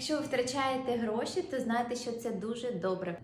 Якщо ви втрачаєте гроші, то знайте, що це дуже добре.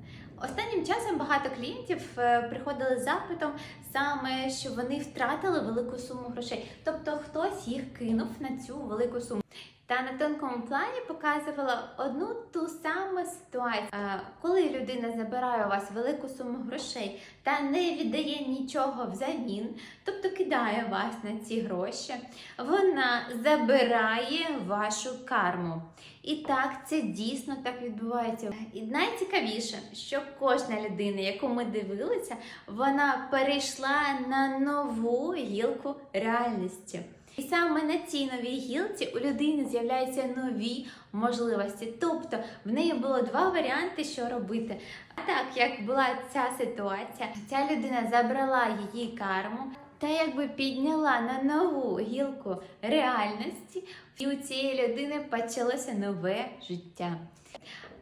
Останнім часом багато клієнтів е, приходили з запитом саме, що вони втратили велику суму грошей, тобто хтось їх кинув на цю велику суму. Та на тонкому плані показувала одну ту саму ситуацію, Е, коли людина забирає у вас велику суму грошей та не віддає нічого взамін, тобто кидає вас на ці гроші, вона забирає вашу карму. І так, це дійсно так відбувається. І найцікавіше, що кожна людина, яку ми дивилися, вона перейшла на нову гілку реальності. І саме на цій новій гілці у людини з'являються нові можливості. Тобто в неї було два варіанти, що робити. А так як була ця ситуація, ця людина забрала її карму та якби підняла на нову гілку реальності, і у цієї людини почалося нове життя.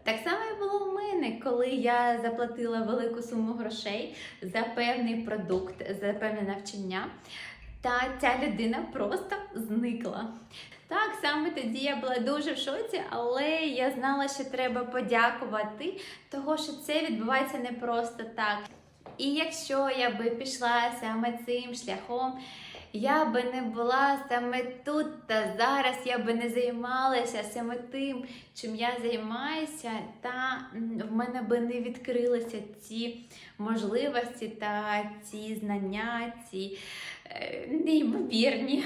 Так само і було у мене, коли я заплатила велику суму грошей за певний продукт, за певне навчання. Та ця людина просто зникла. Так, саме тоді я була дуже в шоці, але я знала, що треба подякувати, того що це відбувається не просто так. І якщо я би пішла саме цим шляхом, я би не була саме тут та зараз, я би не займалася саме тим, чим я займаюся, та в мене би не відкрилися ці можливості та ці знання, ці е, неймовірні.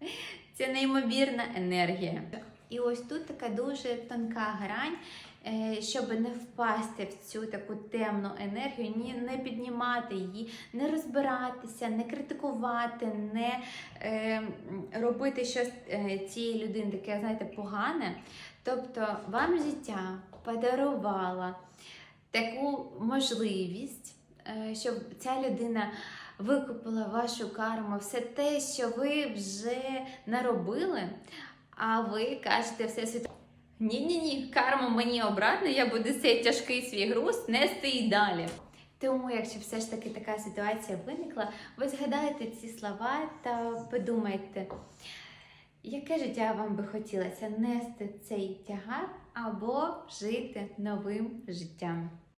Це неймовірна енергія. І ось тут така дуже тонка грань, е, щоб не впасти в цю таку темну енергію, ні не піднімати її, не розбиратися, не критикувати, не е, робити щось е, цієї людини таке, знаєте, погане. Тобто вам життя подарувала таку можливість, е, щоб ця людина викупила вашу карму, все те, що ви вже наробили, а ви кажете все світ. Ні-ні-ні, карма мені обратно, я буду цей тяжкий свій груз нести і далі. Тому, якщо все ж таки така ситуація виникла, ви згадаєте ці слова та подумайте, яке життя вам би хотілося нести цей тягар або жити новим життям.